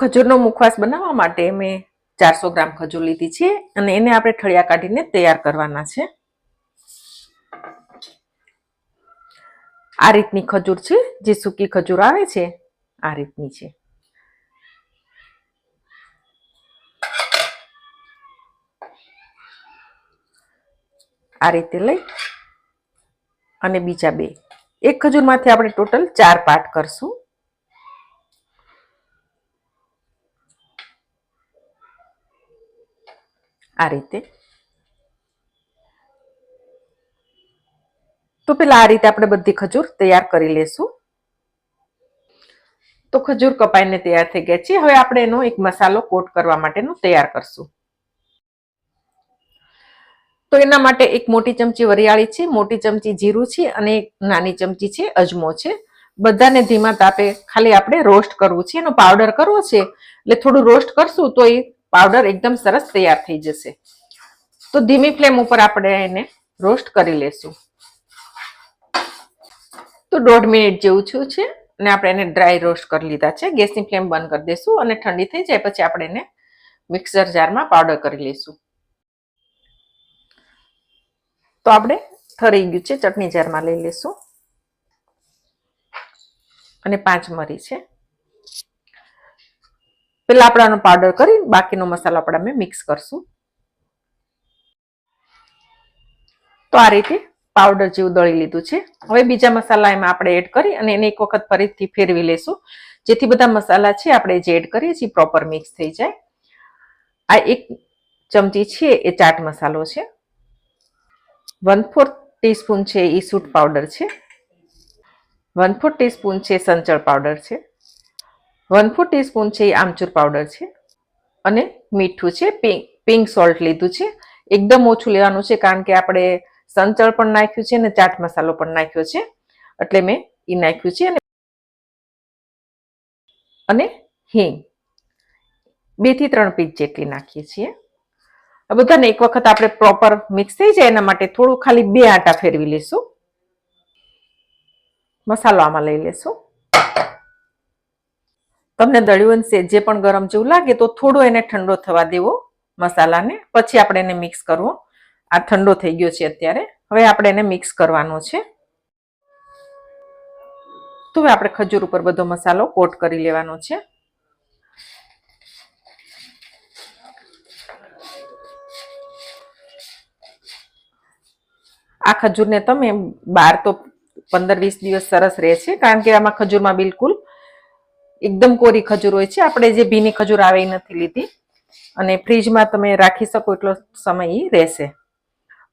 ખજૂરનો મુખવાસ બનાવવા માટે મેં ચારસો ગ્રામ ખજૂર લીધી છે અને એને આપણે ઠળિયા કાઢીને તૈયાર કરવાના છે. આ રીતની ખજૂર છે, જે સૂકી ખજૂર આવે છે, આ રીતની છે. આ રીતે લઈ અને બીજા બે, એક ખજૂરમાંથી આપણે ટોટલ ચાર પાર્ટ કરશું. આ રીતે. તો પેલા આ રીતે આપણે બધી ખજૂર તૈયાર કરી લેશું. તો ખજૂર કપાઈને તૈયાર થઈ ગયા છે હવે આપણે એનો એક મસાલો કોટ કરવા માટેનો તૈયાર કરશું. તો એના માટે એક મોટી ચમચી વરિયાળી છે, મોટી ચમચી જીરું છે અને એક નાની ચમચી છે અજમો છે. બધાને ધીમા તાપે ખાલી આપણે રોસ્ટ કરવું છે. એનો પાવડર કરવો છે એટલે થોડું રોસ્ટ કરશું તો એ પાવડર એકદમ સરસ તૈયાર થઈ જશે. તો ધીમી ફ્લેમ ઉપર આપણે એને રોસ્ટ કરી લેશું. તો દોઢ મિનિટ જેવું થયું છે અને આપણે એને ડ્રાય રોસ્ટ કરી લીધા છે. ગેસની ફ્લેમ બંધ કરી દઈશું અને ઠંડી થઈ જાય પછી આપણે એને મિક્સર જારમાં પાવડર કરી લઈશું તો આપણે ઠરી ગયું છે, ચટણી જારમાં લઈ લેશું. અને પાંચ મરી છે. પેલા આપણાનો પાવડર કરી બાકીનો મસાલો આપણે અમે મિક્સ કરશું. તો આ રીતે પાવડર જેવું દળી લીધું છે. હવે બીજા મસાલા એમાં આપણે એડ કરી અને એને એક વખત ફરીથી ફેરવી લેશું. જેથી બધા મસાલા છે આપણે જે એડ કરીએ છીએ પ્રોપર મિક્સ થઈ જાય. આ એક ચમચી છે એ ચાટ મસાલો છે. વન ફોર્થ ટીસ્પૂન છે એ સૂટ પાવડર છે. વન ફોર્થ ટીસ્પૂન છે સંચળ પાવડર છે. વન ફોર ટીસ્પૂન છે એ આમચૂર પાવડર છે અને મીઠું છે, પિંક પિંક સોલ્ટ લીધું છે. એકદમ ઓછું લેવાનું છે કારણ કે આપણે સંચળ પણ નાખ્યું છે અને ચાટ મસાલો પણ નાખ્યો છે. એટલે મેં એ નાખ્યું છે અને અને હિંગ. બેથી ત્રણ પીસ જેટલી નાખીએ છીએ. આ બધાને એક વખત આપણે પ્રોપર મિક્સ થઈ જાય એના માટે થોડું ખાલી બે આટા ફેરવી લઈશું મસાલો આમાં લઈ લેશું. તમને દળ્યું જે પણ ગરમ જેવું લાગે તો થોડો એને ઠંડો થવા દેવો મસાલાને. પછી આપણે એને મિક્સ કરવો. આ ઠંડો થઈ ગયો છે અત્યારે. હવે આપણે એને મિક્સ કરવાનો છે. તો હવે આપણે ખજૂર ઉપર બધો મસાલો કોટ કરી લેવાનો છે. આ ખજૂરને તમે બાર તો પંદર વીસ દિવસ સરસ રહે છે, કારણ કે આમાં ખજૂરમાં બિલકુલ એકદમ કોરી ખજૂર હોય છે. આપણે જે ભીની ખજૂર આવે નથી લીધી. અને ફ્રીજમાં તમે રાખી શકો એટલો સમય રહેશે.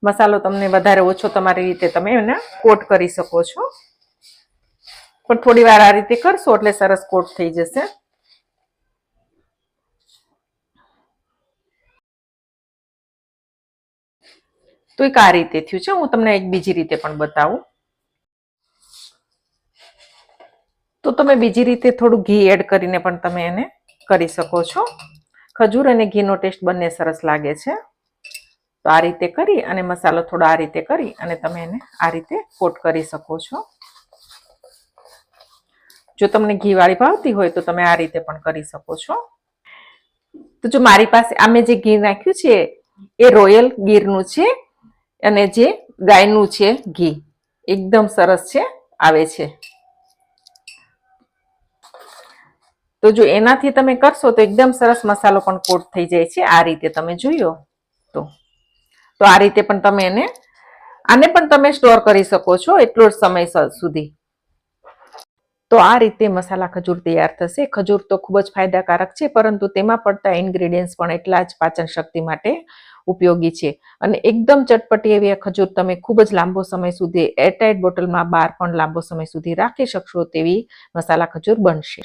મસાલો તમને વધારે ઓછો તમારી રીતે તમે એને કોટ કરી શકો છો. પણ થોડી વાર આ રીતે કરશો એટલે સરસ કોટ થઈ જશે. તો એક આ રીતે થયું છે. હું તમને એક બીજી રીતે પણ બતાવું. તો તમે બીજી રીતે થોડું ઘી એડ કરીને પણ તમે એને કરી શકો છો. ખજૂર અને ઘીનો ટેસ્ટ બંને સરસ લાગે છે. તો આ રીતે કરી અને મસાલો થોડો આ રીતે કરી અને તમે એને આ રીતે કોટ કરી શકો છો. જો તમને ઘીવાળી ભાવતી હોય તો તમે આ રીતે પણ કરી શકો છો. તો જો મારી પાસે આ મેં જે ઘી નાખ્યું છે એ રોયલ ગીરનું છે અને જે ગાયનું છે ઘી. એકદમ સરસ છે, આવે છે. તો જો એનાથી તમે કરશો તો એકદમ સરસ મસાલો પણ કોટ થઈ જાય છે. આ રીતે તમે જોયો તો. તો આ રીતે પણ તમે એને, આને પણ તમે સ્ટોર કરી શકો છો એટલો જ સમય સુધી. તો આ રીતે મસાલા ખજૂર તૈયાર થશે. ખજૂર તો ખૂબ જ ફાયદાકારક છે, પરંતુ તેમાં પડતા ઇન્ગ્રેડિયન્ટ્સ પણ એટલા જ પાચન શક્તિ માટે ઉપયોગી છે. અને એકદમ ચટપટી એવી આ ખજૂર તમે ખૂબ જ લાંબો સમય સુધી એરટાઇટ બોટલમાં બહાર પણ લાંબો સમય સુધી રાખી શકશો તેવી મસાલા ખજૂર બનશે.